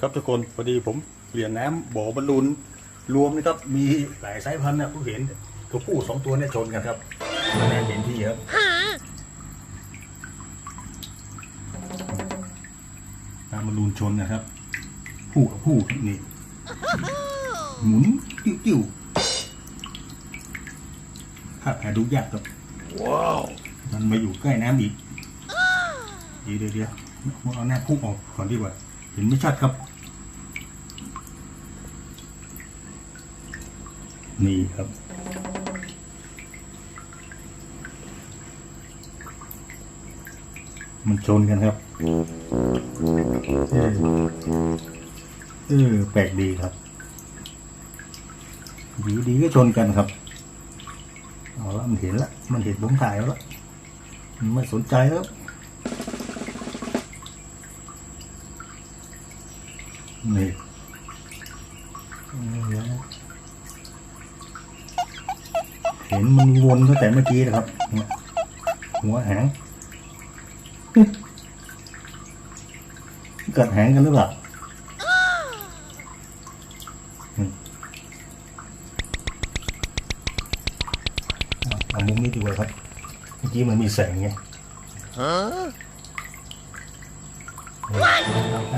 ครับทุกคนพอดีผมเปลี่ยนน้ำบ่อบรรลุนรวมนะครับมีหลายสายพันธุ์นะผู้เห็นตัวผู้สองตัวเนี่ยชนกันครับแน่เห็นที่ครับน้ำบรรลุนชนนะครับ ผู้กับผู้นี่หมุนติ้วติ้วภาพหาดูยากครับว้าวมันมาอยู่ใกล้น้ำอีกเดี๋ยวเดี๋ยวเดี๋ยวเอาหน้าพุ่งออกก่อนดีกว่า เห็นไม่ชัดครับ นี่ครับมันชนกันครับเออเออแปลกดีครับอยู่ดีก็ชนกันครับ เอาละมันเห็นละ มันเห็นผมถ่ายแล้วละมันไม่สนใจแล้ว นี่เห็นมันวนตั้งแต่เมื่อกี้นะครับเนี่ยหัวหางกัดหางกันหรือเปล่าอืมเอาเอามุมนี้ดีกว่าครับ เมื่อกี้มันมีแสงไงเอ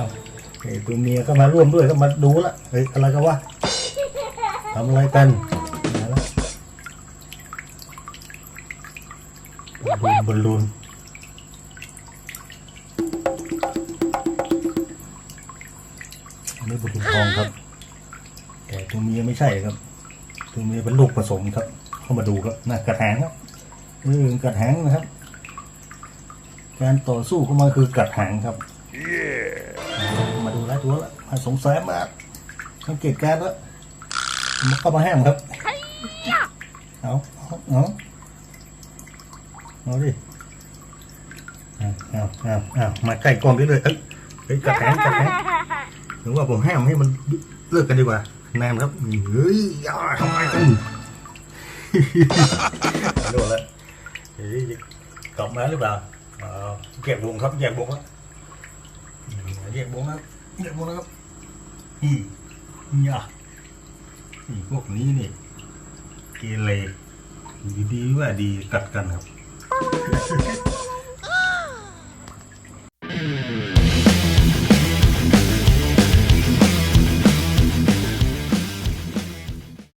า เอ้ตัวเมียก็มาร่วมด้วยก็มาดูละเฮ้ยอะไรกันวะทำอะไรกันมาละบอลลูนบอลลูนอันนี้บอลลูนทองครับ แต่ตัวเมียไม่ใช่ครับ ตัวเมียเป็นลูกผสมครับ เข้ามาดูครับน่ากระแทงครับเออกระแทงนะครับ การต่อสู้เข้ามาคือกระแทงครับ ตัวละมาสงสัยมาสังเกตการณ์แล้วมาเข้ามาแห้มครับเอาเอาเอาเอาดิเอาเอาเอาเอามาใกล้กล้องนิดเลยเอ้ยเฮ้ยกระแทงกระแทงถึงว่าผมแห้มให้มันเลิกกันดีกว่าแนนครับเฮ้ยอย่าทำไมกันโดนแล้วเฮ้ยกลับมาหรือเปล่าเออแยกวงครับแยกวงแล้วอืมแยกวงนะครับ แยกวงนะครับนี่นี่ยนี่พวกนี้นี่เกเรอยู่ดีๆว่าดีกัดกันครับ